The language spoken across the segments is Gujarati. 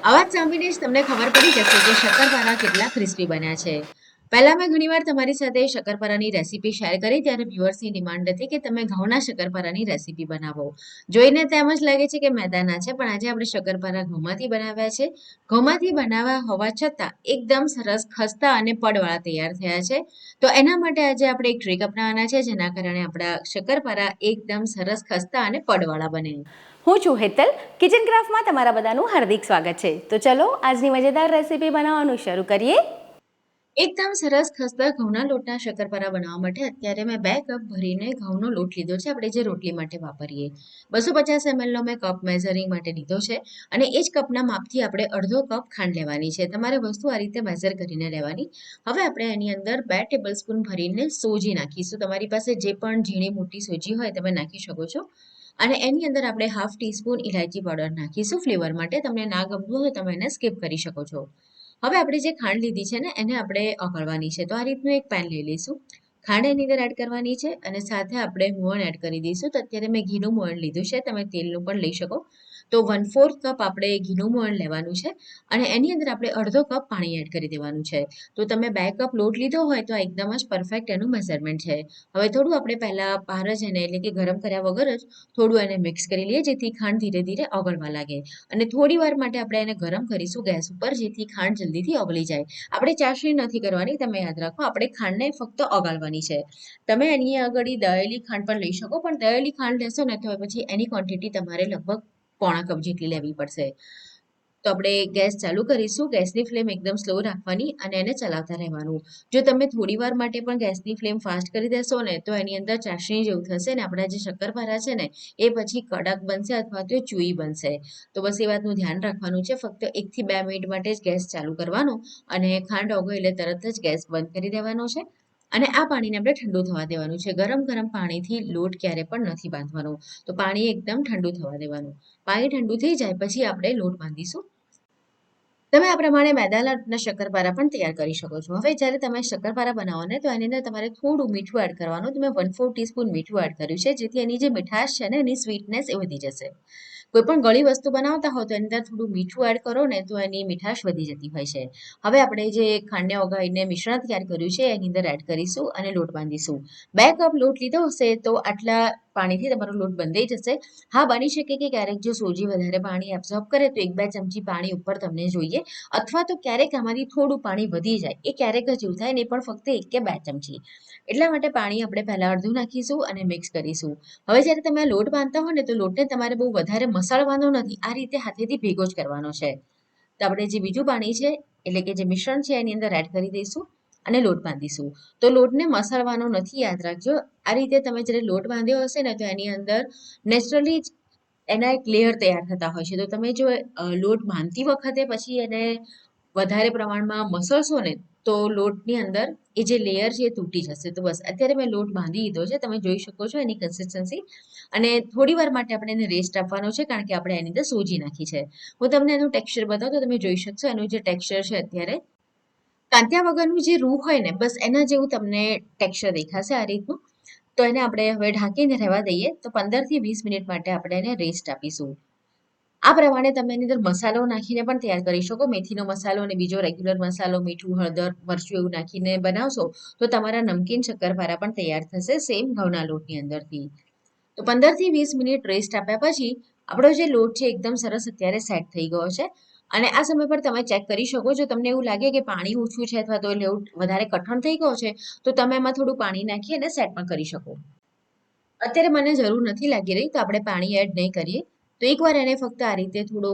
અવાજ સાંભળીને જ તમને ખબર પડી જશે કે શક્કરપારા કેટલા ક્રિસ્પી બન્યા છે. પહેલા મેં ઘણીવાર તમારી સાથે શક્કરપારાની રેસીપી શેર કરી, ત્યારે વ્યુઅર્સની ડિમાન્ડ હતી કે તમે ઘઉંના શક્કરપારાની રેસીપી બનાવો. જોઈને તેમ જ લાગે છે કે મેદાના છે, પણ આજે આપણે શક્કરપારા ઘઉંમાંથી બનાવ્યા છે. ઘઉંમાંથી બનાવ્યા હોવા છતાં એકદમ સરસ ખસ્તા અને પડવાળા તૈયાર થયા છે. તો એના માટે આજે આપણે એક ટ્રીક અપનાવવાના છે, જેના કારણે આપણા શક્કરપારા એકદમ સરસ ખસ્તા અને પડવાળા બને. હું છું હેતલ. કિચન ક્રાફ્ટમાં તમારા બધાનું હાર્દિક સ્વાગત છે. તો ચલો, આજની મજેદાર રેસીપી બનાવવાનું શરૂ કરીએ. એકદમ સરસ ખસ્તા ઘઉંના લોટના શક્કરપારા બનાવવા માટે અત્યારે મેં બે કપ ભરીને ઘઉંનો લોટ લીધો છે. આપણે જે રોટલી માટે વાપરીએ. બસો પચાસ એમએલનો મેં કપ મેઝરિંગ માટે લીધો છે અને એ જ કપના માપથી આપણે અડધો કપ ખાંડ લેવાની છે. તમારે વસ્તુ આ રીતે મેઝર કરીને લેવાની. હવે આપણે એની અંદર બે ટેબલ સ્પૂન ભરીને સોજી નાખીશું. તમારી પાસે જે પણ ઝીણી મોટી સોજી હોય તમે નાખી શકો છો. અને એની અંદર આપણે હાફ ટીસ્પૂન ઇલાયચી પાવડર નાખીશું ફ્લેવર માટે. તમને ના ગમતું હોય તો તમે એને સ્કીપ કરી શકો છો. હવે આપણે જે ખાંડ લીધી છે ને, એને આપણે ઓગળવાની છે. તો આ રીતનું એક પેન લઈ લઈશું. ખાંડ એની અંદર એડ કરવાની છે અને સાથે આપણે મોણ એડ કરી દઈશું. તો અત્યારે મેં ઘીનું મોણ લીધું છે. તમે તેલનું પણ લઈ શકો. તો વન ફોર્થ કપ આપણે ઘીનું મોણ લેવાનું છે અને એની અંદર આપણે અડધો કપ પાણી એડ કરી દેવાનું છે. તો તમે બે કપ લોટ લીધો હોય તો એકદમ જ પરફેક્ટ એનું મેઝરમેન્ટ છે. હવે થોડું આપણે પહેલાં બહાર જ એને એટલે કે ગરમ કર્યા વગર જ થોડું એને મિક્સ કરી લઈએ જેથી ખાંડ ધીરે ધીરે ઓગળવા લાગે. અને થોડી વાર માટે આપણે એને ગરમ કરીશું ગેસ ઉપર જેથી ખાંડ જલ્દીથી ઓગળી જાય. આપણે ચાસણી નથી કરવાની, તમે યાદ રાખો, આપણે ખાંડને ફક્ત ઓગાળવાની છે. તમે એની આગળ દળેલી ખાંડ પણ લઈ શકો, પણ દળેલી ખાંડ લેશો ને તો પછી એની ક્વોન્ટિટી તમારે લગભગ પોણા કપ જેટલી લેવી પડશે. તો આપણે ગેસ ચાલુ કરીશું. ગેસની ફ્લેમ એકદમ સ્લો રાખવાની અને એને ચલાવતા રહેવાનું. જો તમે થોડી વાર માટે પણ ગેસની ફ્લેમ ફાસ્ટ કરી દેશો ને, તો એની અંદર ચાસણી જેવું થશે ને, આપણા જે શક્કરપારા છે ને, એ પછી કડક બનશે અથવા તો ચૂઈ બનશે. તો બસ એ વાતનું ધ્યાન રાખવાનું છે. ફક્ત એકથી બે મિનિટ માટે જ ગેસ ચાલુ કરવાનો અને ખાંડ ઓગળે એટલે તરત જ ગેસ બંધ કરી દેવાનો છે. અને આ પાણીને આપણે ઠંડુ થવા દેવાનું છે. ગરમ ગરમ પાણીથી લોટ ક્યારે પણ નથી બાંધવાનો. તો પાણી એકદમ ઠંડુ થવા દેવાનું. પાણી ઠંડુ થઈ જાય પછી આપણે લોટ બાંધીશું. તમે આ પ્રમાણે મેદાના શક્કરપારા પણ તૈયાર કરી શકો છો. હવે જ્યારે તમે શક્કરપારા બનાવો ને, તો એની અંદર તમારે થોડું મીઠું એડ કરવાનું. તો મેં વન ફોર ટીસ્પૂન મીઠું એડ કર્યું છે, જેથી એની જે મીઠાશ છે ને, એની સ્વીટનેસ એ વધી જશે. કોઈ પણ ગળી વસ્તુ બનાવતા હો તો એની અંદર થોડું મીઠું એડ કરો ને તો એની મીઠાશ વધી જતી હોય છે. હવે આપણે જે ખાંડને ઓગાળીને મિશ્રણ તૈયાર કર્યું છે, એની અંદર એડ કરીશું અને લોટ બાંધીશું. બે કપ લોટ લીધો હશે તો આટલા પાણીથી તમારો લોટ બંધાઈ જશે. હા, બની શકે કે ક્યારેક જો સોજી વધારે પાણી એબ્ઝોર્બ કરે તો એક બે ચમચી પાણી ઉપર તમને જોઈએ. અથવા તો ક્યારેક આમાંથી થોડું પાણી વધી જાય. એ ક્યારેક જ એવું થાય ને પણ ફક્ત એક કે બે ચમચી. એટલા માટે પાણી આપણે પહેલાં અડધું નાખીશું અને મિક્સ કરીશું. હવે જ્યારે તમે લોટ બાંધતા હો ને તો લોટને તમારે બહુ વધારે મસાળવાનો નથી આ રીતે હાથેથી ભેગો જ કરવાનો છે. તો આપણે જે બીજું પાણી છે, એટલે કે જે મિશ્રણ છે, એની અંદર એડ કરી દઈશું અને લોટ બાંધીશું. તો લોટને મસાળવાનો નથી યાદ રાખજો. આ રીતે તમે જ્યારે લોટ બાંધ્યો હશે ને, તો એની અંદર નેચરલી જ એના એક લેયર તૈયાર થતા હોય છે. તો તમે જો લોટ બાંધતી વખતે પછી એને વધારે પ્રમાણમાં મસળશો ને તો લોટની અંદર એ જે લેયર છે એ તૂટી જશે. તો બસ, અત્યારે મેં લોટ બાંધી દીધો છે, તમે જોઈ શકો છો એની કન્સિસ્ટન્સી અને થોડી વાર માટે આપણે એને રેસ્ટ આપવાનો છે, કારણ કે આપણે એની અંદર સોજી નાખી છે. હું તમને એનું ટેક્સચર બતાવું, તો તમે જોઈ શકશો, એનું જે ટેક્સચર છે અત્યારે, કાંત્યા વગરનું જે રૂ હોય ને, બસ એના જેવું તમને ટેક્સચર દેખાશે આ રીતનું. તો એને આપણે હવે ઢાંકીને રહેવા દઈએ, તો પંદરથી વીસ મિનિટ માટે આપણે એને રેસ્ટ આપીશું. આ પ્રમાણે તમે એની અંદર મસાલો નાખીને પણ તૈયાર કરી શકો. મેથીનો મસાલો અને બીજો રેગ્યુલર મસાલો, મીઠું, હળદર, મરચું એવું નાખીને બનાવશો, તો તમારા નમકીન શક્કરપારા પણ તૈયાર થશે સેમ ઘઉંના લોટની અંદરથી. તો પંદરથી વીસ મિનિટ રેસ્ટ આપ્યા પછી, આપણો જે લોટ છે એકદમ સરસ અત્યારે સેટ થઈ ગયો છે. અને આ સમય પર તમે ચેક કરી શકો જો તમને એવું લાગે કે પાણી ઓછું છે અથવા તો લોટ વધારે કઠણ થઈ ગયો છે, તો તમે એમાં થોડું પાણી નાખી અને સેટ પણ કરી શકો. અત્યારે મને જરૂર નથી લાગી રહી, તો આપણે પાણી એડ નહીં કરીએ. તો એકવાર એને ફક્ત આ રીતે થોડો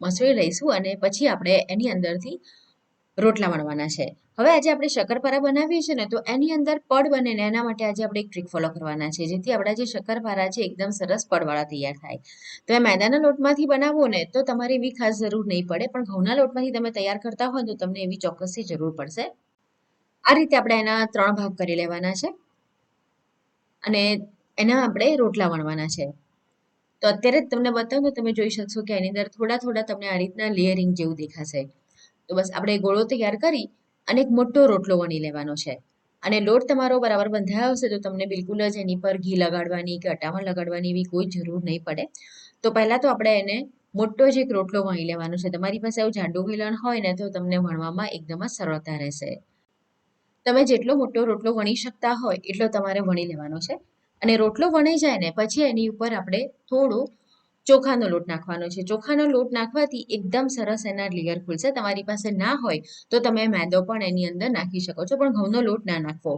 મસળી લઈશું અને પછી આપણે એની અંદરથી રોટલા વણવાના છે. હવે આજે આપણે શક્કરપારા બનાવીએ છીએ ને તો એની અંદર પડ બને ને એના માટે આજે આપણે એક ટ્રીક ફોલો કરવાના છે, જેથી આપણા જે શક્કરપારા છે એકદમ સરસ પડવાળા તૈયાર થાય. તો એ મેદાના લોટમાંથી બનાવો ને તો તમારે એવી ખાસ જરૂર નહીં પડે, પણ ઘઉંના લોટમાંથી તમે તૈયાર કરતા હોય તો તમને એવી ચોક્કસથી જરૂર પડશે. આ રીતે આપણે એના ત્રણ ભાગ કરી લેવાના છે અને એના આપણે રોટલા વણવાના છે. તો અત્યારે જ તમને બતાવું તમે જોઈ શકશો કે એની અંદર થોડા થોડા તમને આ રીતના લેયરિંગ જેવું દેખાશે. તો બસ આપણે ગોળો તૈયાર કરી અને એક મોટો રોટલો વણી લેવાનો છે. અને લોટ તમારો બરાબર બંધાયો હશે તો તમને બિલકુલ જ એની પર ઘી લગાડવાની કે અટામણ લગાડવાની એવી કોઈ જરૂર નહીં પડે. તો પહેલાં તો આપણે એને મોટો જ એક રોટલો વણી લેવાનો છે. તમારી પાસે આવું જાડું વેલણ હોય ને તો તમને વણવામાં એકદમ જ સરળતા રહેશે. તમે જેટલો મોટો રોટલો વણી શકતા હોય એટલો તમારે વણી લેવાનો છે. અને રોટલો વણાઈ જાય ને, પછી એની ઉપર આપણે થોડો ચોખાનો લોટ નાખવાનો છે. ચોખાનો લોટ નાખવાથી એકદમ સરસ એના લેયર ખુલશે. તમારી પાસે ના હોય તો તમે મેદો પણ એની અંદર નાખી શકો છો, પણ ઘઉંનો લોટ ના નાખવો.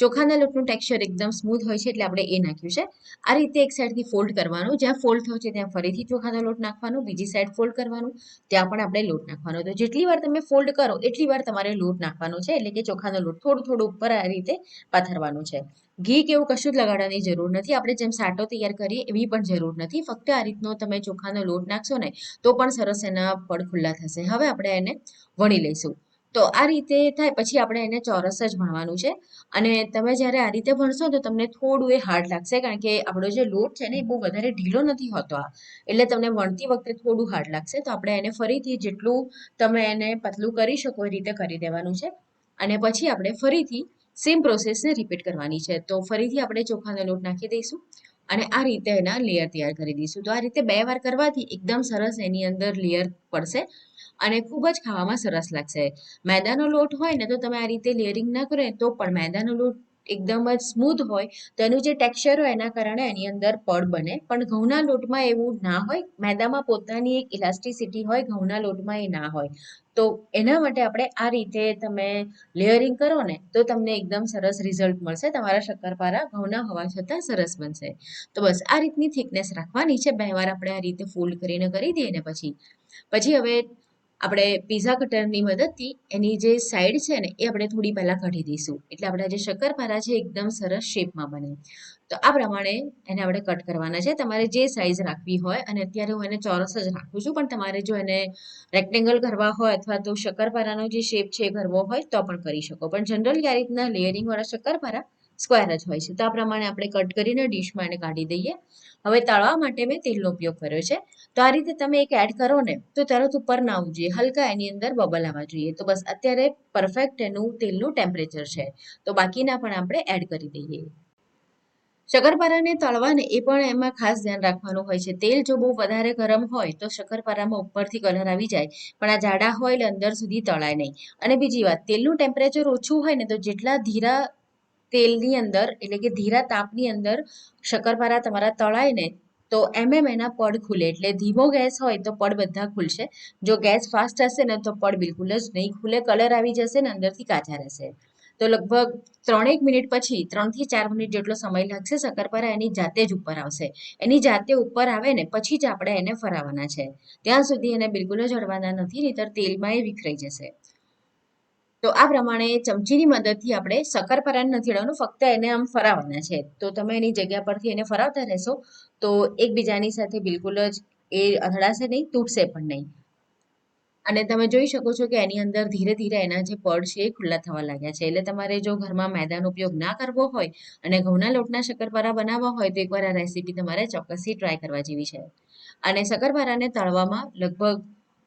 ચોખાના લોટનું ટેક્સચર એકદમ સ્મૂથ હોય છે એટલે આપણે એ નાખ્યું છે. આ રીતે એક સાઈડથી ફોલ્ડ કરવાનું. જ્યાં ફોલ્ડ થયો છે ત્યાં ફરીથી ચોખાનો લોટ નાખવાનો, બીજી સાઈડ ફોલ્ડ કરવાનું, ત્યાં પણ આપણે લોટ નાખવાનો. તો જેટલી વાર તમે ફોલ્ડ કરો, એટલી વાર તમારે લોટ નાખવાનો છે, એટલે કે ચોખાનો લોટ થોડું થોડું ઉપર આ રીતે પાથરવાનું છે. ઘી કે એવું કશું જ લગાડવાની જરૂર નથી. આપણે જેમ સાટો તૈયાર કરીએ એવી પણ જરૂર નથી. ફક્ત આ રીતનો તમે ચોખાનો લોટ નાખશો ને, તો પણ સરસ એના પડ ખુલ્લા થશે. હવે આપણે એને વણી લઈશું. તો આ રીતે થાય. પછી આપણે એને ચોરસ જ ભણવાનું છે. અને તમે જ્યારે આ રીતે ભણશો તો તમને થોડું એ હાર્ડ લાગશે, કારણ કે આપણો જે લોટ છે ને, એ બહુ વધારે ઢીલો નથી હોતો આ. એટલે તમને વણતી વખતે થોડું હાર્ડ લાગશે. તો આપણે એને ફરીથી જેટલું તમે એને પતલું કરી શકો એ રીતે કરી દેવાનું છે. અને પછી આપણે ફરીથી સેમ પ્રોસેસને રિપીટ કરવાની છે. તો ફરીથી આપણે ચોખાનો લોટ નાખી દઈશું અને આ રીતે એના લેયર તૈયાર કરી દઈશું. તો આ રીતે બે વાર કરવાથી એકદમ સરસ એની અંદર લેયર પડશે અને ખૂબ જ ખાવામાં સરસ લાગશે. મેદાનો લોટ હોય ને તો તમે આ રીતે લેયરિંગ ના કરો તો પણ મેદાનો લોટ એકદમ જ સ્મૂથ હોય, તો એનું જે ટેક્સચર હોય એના કારણે એની અંદર પડ બને. પણ ઘઉંના લોટમાં એવું ના હોય, મેદામાં પોતાની એક ઇલાસ્ટિસિટી હોય, ઘઉંના લોટમાં એ ના હોય. તો એના માટે આપણે આ રીતે તમે લેયરિંગ કરો ને, તો તમને એકદમ સરસ રિઝલ્ટ મળશે. તમારા શક્કરપારા ઘઉંના હોવા છતાં સરસ બનશે. તો બસ, આ રીતની થિકનેસ રાખવાની છે. બે વાર આપણે આ રીતે ફોલ્ડ કરીને કરી દઈએ ને પછી. પછી હવે આપણે પીઝા કટરની મદદથી એની જે સાઈડ છે ને, એ આપણે થોડી પહેલાં કાઢી દઈશું. એટલે આપણા જે શક્કરપારા છે એકદમ સરસ શેપમાં બને. તો આ પ્રમાણે એને આપણે કટ કરવાના છે. તમારે જે સાઈઝ રાખવી હોય, અને અત્યારે હું એને ચોરસ જ રાખું છું, પણ તમારે જો એને રેક્ટેંગલ કરવા હોય, અથવા તો શક્કરપારાનો જે શેપ છે એ કરવો હોય, તો પણ કરી શકો. પણ જનરલી આ રીતના લેયરિંગવાળા શક્કરપારા સ્ક્વેર જ હોય છે. તો આ પ્રમાણે આપણે કટ કરીને ડીશમાં એને કાઢી દઈએ. હવે તળવા માટે મેં તેલનો ઉપયોગ કર્યો છે. તો આ રીતે તમે એક એડ કરો ને, તો તરત ઉપર ના આવવું જોઈએ હલકા એની અંદર બબલ આવવા જોઈએ. તો બસ અત્યારે પરફેક્ટ એનું તેલનું ટેમ્પરેચર છે. તો બાકીના પણ આપણે એડ કરી દઈએ. શક્કરપારાને તળવાને એ પણ એમાં ખાસ ધ્યાન રાખવાનું હોય છે. તેલ જો બહુ વધારે ગરમ હોય, તો શક્કરપારામાં ઉપરથી કલર આવી જાય. પણ આ જાડા હોય એટલે અંદર સુધી તળાય નહીં. અને બીજી વાત, તેલનું ટેમ્પરેચર ઓછું હોય ને, તો જેટલા ધીરા તેલની અંદર, એટલે કે ધીરા તાપની અંદર શક્કરપારા તમારા તળાય ને, તો એમ એમ એના પડ ખુલે. એટલે ધીમો ગેસ હોય તો પડ બધા ખુલશે. જો ગેસ ફાસ્ટ હશે ને, તો પડ બિલકુલ જ નહીં ખુલે. કલર આવી જશે ને, અંદરથી કાચા રહેશે. તો લગભગ ત્રણેક મિનિટ પછી, ત્રણથી ચાર મિનિટ જેટલો સમય લાગશે શક્કરપારા એની જાતે જ ઉપર આવશે. એની જાતે ઉપર આવે ને, પછી જ આપણે એને ફરાવવાના છે. ત્યાં સુધી એને બિલકુલ જ હળવાના નથી, નહીતર તેલમાં એ વિખરાઈ જશે. તો આ પ્રમાણે ચમચીની મદદથી આપણે શક્કરપારાને નથી અડવાનું ફક્ત એને આમ ફરાવવાના છે. તો તમે એની જગ્યા પરથી એને ફરાવતા રહેશો, તો એકબીજાની સાથે બિલકુલ જ એ અથડાશે નહીં, તૂટશે પણ નહીં. અને તમે જોઈ શકો છો કે એની અંદર ધીરે ધીરે એના જે પડ છે એ ખુલ્લા થવા લાગ્યા છે. એટલે તમારે જો ઘરમાં મેદાનો ઉપયોગ ના કરવો હોય અને ઘઉંના લોટના શક્કરપારા બનાવવા હોય, તો એકવાર આ રેસીપી તમારે ચોક્કસથી ટ્રાય કરવા જેવી છે. અને શક્કરપારાને તળવામાં લગભગ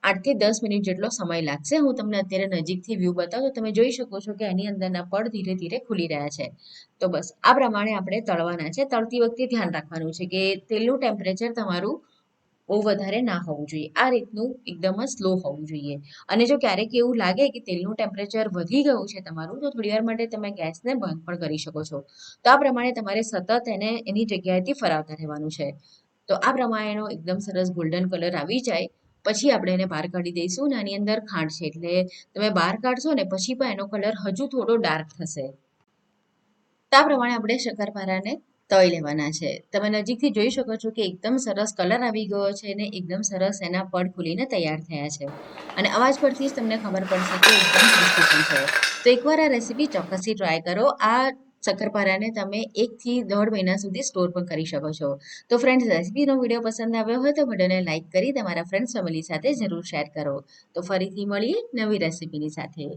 આઠથી દસ મિનિટ જેટલો સમય લાગશે. હું તમને અત્યારે નજીકથી વ્યૂ બતાવું તો તમે જોઈ શકો છો કે એની અંદરના પડ ધીરે ધીરે ખુલી રહ્યા છે. તો બસ, આ પ્રમાણે આપણે તળવાના છે. તળતી વખતે ધ્યાન રાખવાનું છે કે તેલનું ટેમ્પરેચર તમારું બહુ વધારે ના હોવું જોઈએ. આ રીતનું એકદમ જ સ્લો હોવું જોઈએ. અને જો ક્યારેક એવું લાગે કે તેલનું ટેમ્પરેચર વધી ગયું છે તમારું, તો થોડી વાર માટે તમે ગેસને બંધ પણ કરી શકો છો. તો આ પ્રમાણે તમારે સતત એને એની જગ્યાએથી ફરાવતા રહેવાનું છે. તો આ પ્રમાણેનો એકદમ સરસ ગોલ્ડન કલર આવી જાય. પછી આપણે એને બહાર કાઢી દઈશું અને આની અંદર ખાંડ છે. એટલે તમે બહાર કાઢશો ને પછી પણ એનો કલર હજુ થોડો ડાર્ક થશે. તો પ્રમાણે આપણે શક્કરપારાને તળી લેવાના છે. તમે નજીકથી જોઈ શકો છો કે એકદમ સરસ કલર આવી ગયો છે અને એકદમ સરસ એના પડ ખુલીને તૈયાર થયા છે. અને અવાજ પરથી જ તમને ખબર પડશે કે એકદમ ક્રિસ્પી છે. તો એકવાર આ રેસીપી ચોક્કસથી ટ્રાય કરો. આ શક્કરપારાને તમે એકથી દોઢ મહિના સુધી સ્ટોર પણ કરી શકો છો. તો ફ્રેન્ડ્સ રેસીપીનો વીડિયો પસંદ આવ્યો હોય તો વિડીયોને લાઇક કરી તમારા ફ્રેન્ડ્સ ફેમિલી સાથે જરૂર શેર કરો. તો ફરીથી મળીએ નવી રેસીપીની સાથે.